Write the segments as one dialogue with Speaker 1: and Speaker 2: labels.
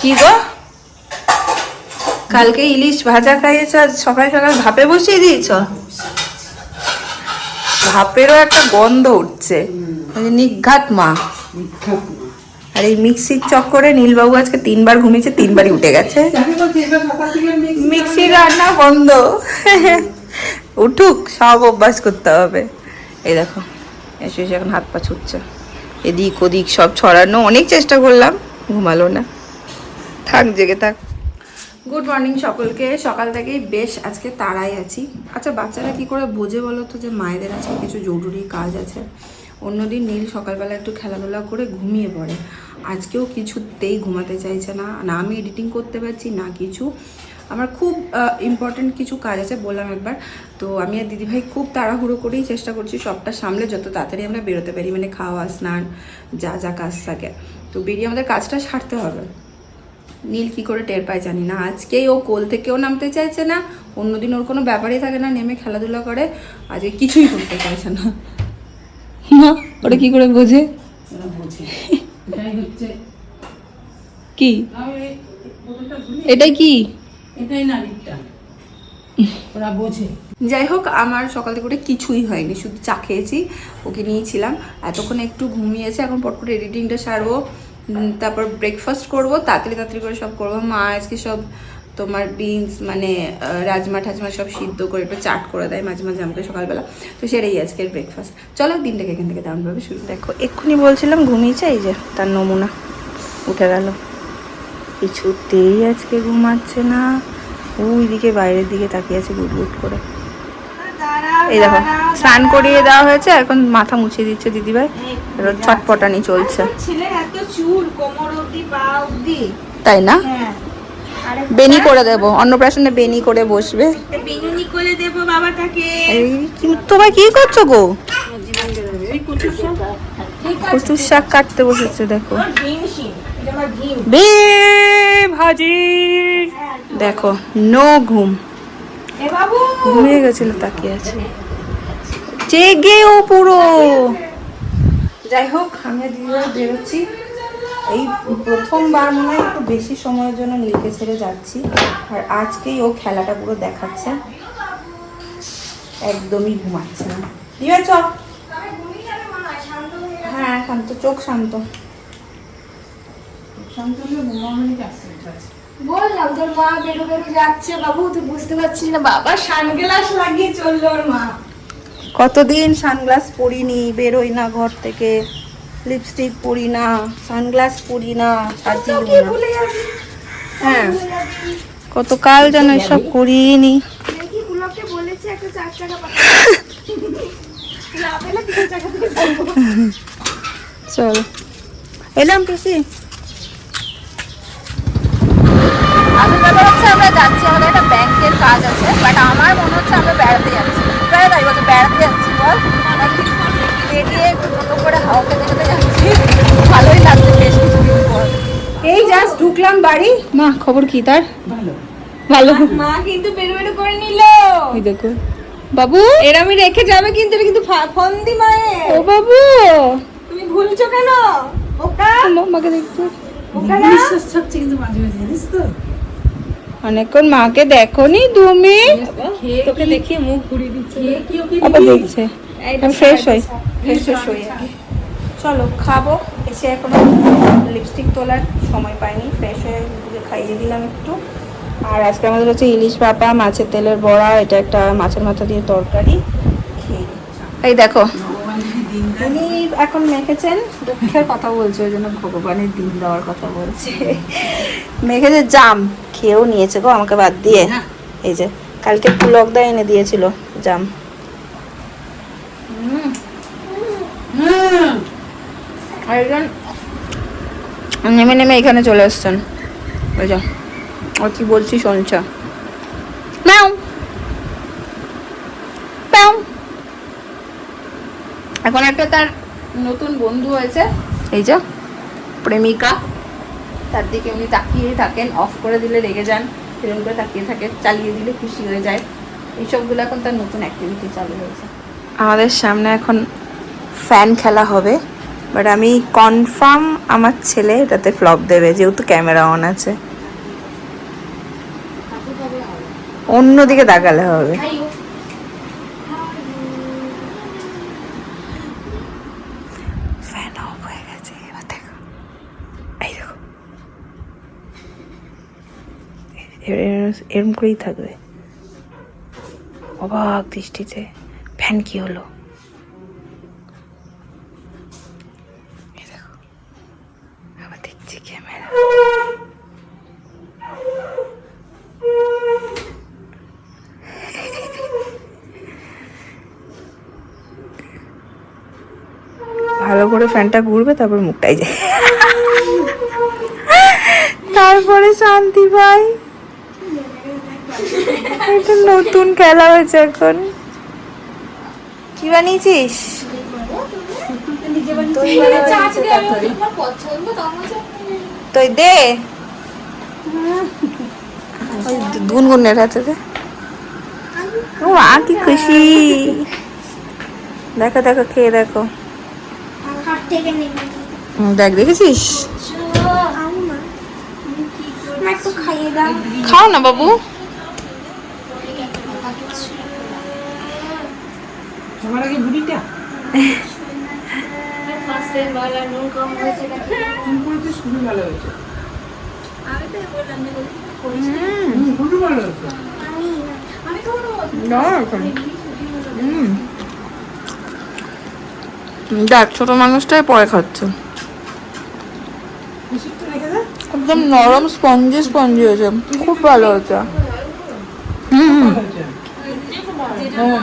Speaker 1: কি গো? কালকে ইলিশ ভাজা খাইয়েছ আজ সকাল সকাল ভাপে বসিয়ে দিয়েছ? ভাপেরও একটা গন্ধ উঠছে। ওই নিঘাত মা। আর এই মিক্সির চক্করে নীলবাবু আজকে তিনবার ঘুমিয়েছে, তিনবারই উঠে গেছে।
Speaker 2: যাকে বলছি এবার সকাল থেকে mix
Speaker 1: মিক্সি রান্না বন্ধ। উঠুক, সব অভ্যাস করতে হবে। এই দেখো এসে এখন হাত পা ছুটছে। এদিক ওদিক সব ছড়ানো, অনেক চেষ্টা করলাম, ঘুমালো না। থাক, জেগে থাক। গুড মর্নিং সকলকে। সকাল থেকেই বেশ আজকে তাড়াই আছি। আচ্ছা বাচ্চারা কি করে বোঝে বলো তো যে মায়েদের আজকে কিছু জরুরি কাজ আছে? অন্যদিন নীল সকালবেলা একটু খেলাধুলা করে ঘুমিয়ে পড়ে। আজকেও কিছুতেই ঘুমাতে চাইছে না। না আমি এডিটিং করতে পারছি, না কিছু। আমার খুব ইম্পর্টেন্ট কিছু কাজ আছে বললাম একবার। তো আমি আর দিদিভাই খুব তাড়াহুড়ো করেই চেষ্টা করছি সবটা সামলে যত তাড়াতাড়ি আমরা বেরোতে পারি। মানে খাওয়া, স্নান, যা যা কাজ থাকে। তো বেরিয়ে আমাদের কাজটা সারতে হবে। নীল কি করে টের পায় জানি না। আজকেই ও কোল থেকেও নামতে চাইছে না অন্যদিন ওর কোনো ব্যাপারই থাকে না নেমে খেলাধুলা করে। আজকে কিছুই করতে চাইছে না। না ওটা কি করে বোঝে?
Speaker 2: এটাই
Speaker 1: কি? কি?
Speaker 2: এটাই নারীটা ওরা বোঝে।
Speaker 1: যাই হোক আমার সকাল থেকে উঠে কিছুই হয়নি শুধু চা খেয়েছি ওকে নিয়েছিলাম। এতক্ষণ একটু ঘুমিয়েছে এখন পট করে এডিটিংটা সারবো। তারপর ব্রেকফাস্ট করব, তাড়াতাড়ি তাড়াতাড়ি করে সব করব। মা আজকে সব তোমার বিনস মানে রাজমা ঠাজমা সব সিদ্ধ করে একটু চাট করে দেয় মাঝে মাঝে আমাকে সকালবেলা। তো সেটাই আজকের ব্রেকফাস্ট চলো দিনটাকে এখান থেকে দারুণভাবে শুরু দেখো, এক্ষুনি বলছিলাম ঘুমিয়েছে, এই যে তার নমুনা উঠে গেল। কিছুতেই আজকে ঘুমাচ্ছে না। ওইদিকে বাইরের দিকে তাকিয়ে আছে গুট গুট করে। এই দেখো স্নান করিয়ে দেওয়া হয়েছে এখন মাথা মুছিয়ে দিচ্ছে দিদিভাই। ছটপটানি চলছে।
Speaker 3: অবধি
Speaker 1: তাই না?
Speaker 3: হ্যাঁ।
Speaker 1: বেনি করে দেব অন্নপ্রাশনে বেনি করে বসবে।
Speaker 3: করে দেবো
Speaker 1: এই কি তোমার কি করছ গো? কচুর শাক কাটতে বসেছে দেখো। বে ভাজি। দেখো নো ঘুম। ঘুমিয়ে গেছিল তাকিয়ে আছে। জেগে ও পুরো। যাই হোক আমি দিদিভাই বেরোচ্ছি। এই প্রথমবার মনে হয় একটু বেশি সময়ের জন্য নীলকে ছেড়ে যাচ্ছি। আর আজকেই ও খেলাটা পুরো দেখাচ্ছে। একদমই ঘুমাচ্ছে না। দিদিভাই চ হ্যাঁ শান্ত চোখ শান্ত।
Speaker 3: বললাম তোর মা বেরো বেরো যাচ্ছে। বাবু তুই বুঝতে পারছিস না বাবা সানগ্লাস লাগিয়ে চলল ওর মা।
Speaker 1: কতদিন সানগ্লাস পরিনি বেরোই না ঘর থেকে। লিপস্টিক পরি না সানগ্লাস পরি না সাজিও না। হ্যাঁ। কতকাল যেন এসব করিনি।
Speaker 3: দেখি গুলোকে বলেছে
Speaker 1: ব্যাপার হচ্ছে আমরা যাচ্ছি আমাদের একটা ব্যাংকের কাজ আছে বাট আমার মনে হচ্ছে আমরা বেড়াতে যাচ্ছি। প্রায় তাই বলছে বেড়াতে যাচ্ছি বল। বেরিয়ে একটু টোটো করে হাওয়া খেতে খেতে যাচ্ছি। ভালোই লাগছে বেশ কিছুদিন পর। এই জাস্ট ঢুকলাম বাড়ি। মা খবর কি তার?
Speaker 2: ভালো।
Speaker 1: ভালো।
Speaker 3: মা কিন্তু বেরো বেরো করে নিল।
Speaker 1: এই দেখো। বাবু?
Speaker 3: এরা আমি রেখে যাবে কিন্তু এটা কিন্তু ফা- ফোন দি মায়ে
Speaker 1: ও বাবু!
Speaker 3: তুমি ভুলছো কেন? ওকা
Speaker 1: মাকে দেখতে
Speaker 3: ওকা না?
Speaker 2: বিশ্বাস থাকছে কিন্তু মাঝে মাঝে জানিস তো?
Speaker 1: অনেকক্ষণ মাকে দেখোনি তুমি
Speaker 2: তোকে দেখিয়ে মুখ ঘুরিয়ে দিচ্ছে।
Speaker 1: আবার দেখছে। ফ্রেশ হই ফ্রেশ ফ্রেশ হই চলো খাব। এসে এখনও লিপস্টিক তোলার সময় পাইনি। ফ্রেশ হয়ে খাইয়ে দিলাম একটু। আর আজকে আমাদের হচ্ছে ইলিশ পাপা মাছের তেলের বড়া এটা একটা মাছের মাথা দিয়ে তরকারি। খেয়ে এই দেখো
Speaker 2: ভগবান যদি দিন দেয়
Speaker 1: উনি এখন মেখেছেন দুঃখের কথা বলছে ওই জন্য ভগবানের দিন দেওয়ার কথা বলছে। মেখেছে জাম খেয়েও নিয়েছে গো আমাকে বাদ দিয়ে। এই যে কালকে পুলকদা এনে দিয়েছিল জাম। একজন নেমে নেমে এখানে চলে আসছেন। ওই যা আর কি বলছি শুনছ এখন একটা তার নতুন বন্ধু হয়েছে এই যে প্রেমিকা। তার দিকে উনি তাকিয়েই থাকেন অফ করে দিলে রেগে যান এরকম করে তাকিয়ে থাকে চালিয়ে দিলে খুশি হয়ে যায়। এইসবগুলো এখন তার নতুন অ্যাক্টিভিটি চালু হয়েছে। আমাদের সামনে এখন ফ্যান খেলা হবে বাট আমি কনফার্ম আমার ছেলে এটাতে ফ্লপ দেবে যেহেতু ক্যামেরা অন আছে। অন্যদিকে তাকালে হবে ফ্যান অফ হয়ে গেছে এবার দেখো এই দেখো এ- এ- এরম করেই থাকবে। অবাক দৃষ্টিতে ফ্যান কি হলো? ভালো করে ফ্যানটা ঘুরবে, তারপর মুখটাই যায়। তারপরে শান্তি পাই এটা নতুন খেলা হয়েছে এখন। কি বানিয়েছিস? তুই দে। গুনগুনের হাতে দে। ও আ কি খুশি। দেখো দেখো খেয়ে দেখো। দেখ দেখেছিস?
Speaker 3: একটু
Speaker 1: খাও না বাবু।
Speaker 2: খুবই ভালো হয়েছে।
Speaker 1: দেখ ছোট মানুষটাই পরে খাচ্ছে। একদম নরম স্পঞ্জি স্পঞ্জি হয়েছে। খুব ভালো হয়েছে। হুম।
Speaker 2: ভালো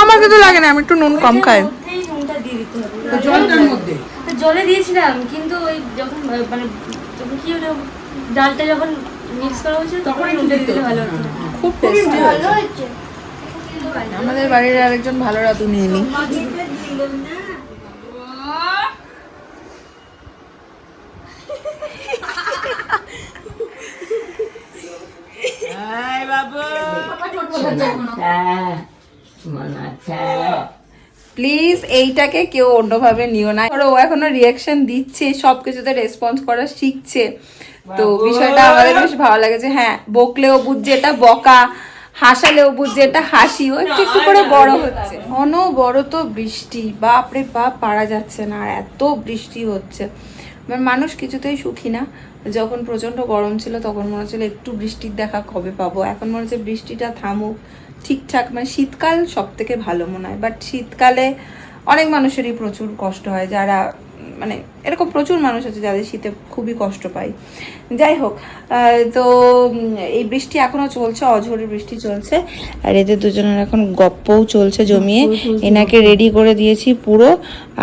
Speaker 1: আমাকে তো লাগে না আমি একটু নুন কম খাই।
Speaker 3: নুনটা দিয়ে দিতে হবে
Speaker 2: তো জলটার মধ্যে
Speaker 4: জলে দিয়েছিলাম কিন্তু ওই যখন মানে যখন কি হলো ডালটা যখন মিক্স করা হয়েছিল তখন নুনটা
Speaker 2: দিতে
Speaker 4: দিলে ভালো হতো।
Speaker 1: খুব টেস্টি
Speaker 3: ভালো হয়েছে।
Speaker 1: আমাদের বাড়ির আরেকজন ভালো রাতু নিয়ে নি প্লিজ এইটাকে কেউ অন্যভাবে নিও না। ও এখনও রিয়াকশন দিচ্ছে সব কিছুতে রেসপন্স করা শিখছে। তো বিষয়টা আমাদের বেশ ভালো লাগে যে হ্যাঁ বকলেও বুঝছে এটা বকা হাসালেও বুঝছে এটা হাসি। ও একটু একটু করে বড় হচ্ছে। অনবরত বৃষ্টি বাপরে বাপ পারা যাচ্ছে না আর এত বৃষ্টি হচ্ছে। মানে মানুষ কিছুতেই সুখী না। যখন প্রচণ্ড গরম ছিল, তখন মনে হচ্ছিল একটু বৃষ্টির দেখা কবে পাবো। এখন মনে হচ্ছে বৃষ্টিটা থামুক। ঠিকঠাক মানে শীতকাল সব থেকে ভালো মনে হয়। বাট শীতকালে অনেক মানুষেরই প্রচুর কষ্ট হয়। যারা মানে এরকম প্রচুর মানুষ আছে যাদের শীতে খুবই কষ্ট পায় যাই হোক তো এই বৃষ্টি এখনও চলছে অঝোরের বৃষ্টি চলছে। আর এদের দুজনের এখন গপ্পও চলছে জমিয়ে। এনাকে রেডি করে দিয়েছি পুরো।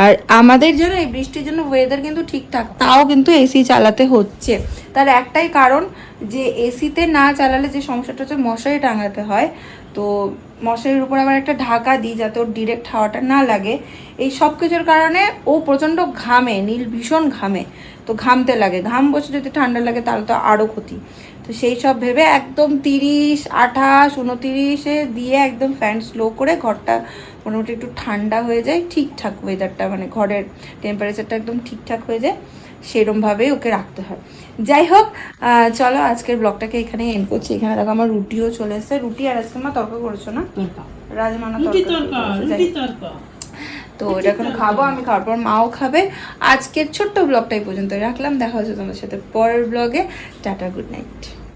Speaker 1: আর আমাদের জন্য এই বৃষ্টির জন্য ওয়েদার কিন্তু ঠিকঠাক তাও কিন্তু এসি চালাতে হচ্ছে। তার একটাই কারণ যে এসিতে না চালালে যে সমস্যাটা হচ্ছে মশারি টাঙাতে হয় তো মশারির উপর আবার একটা ঢাকা দিই যাতে ওর ডিরেক্ট হাওয়াটা না লাগে। এই সব কিছুর কারণে ও প্রচণ্ড ঘামে, নীল ভীষণ ঘামে। তো ঘামতে লাগে। ঘাম বসে যদি ঠান্ডা লাগে তাহলে তো আরও ক্ষতি। তো সেই সব ভেবে একদম তিরিশ, আঠাশ, উনতিরিশে দিয়ে একদম ফ্যান স্লো করে ঘরটা মোটামুটি একটু ঠান্ডা হয়ে যায়। ঠিকঠাক ওয়েদারটা মানে ঘরের টেম্পারেচারটা একদম ঠিকঠাক হয়ে যায়। সেরমভাবেই ওকে রাখতে হয়। যাই হোক চলো আজকের ব্লগটাকে এখানে এন্ড করছি। এখানে দেখো আমার রুটিও চলে এসেছে। রুটি আর আজকে মা তর্ক করেছ না? রাজমানা। তরকা তো এটা এখন খাব আমি খাওয়ার পর মাও খাবে। আজকের ছোট্ট ব্লগটাই পর্যন্ত রাখলাম দেখা হচ্ছে তোমার সাথে পরের ব্লগে। Tata good night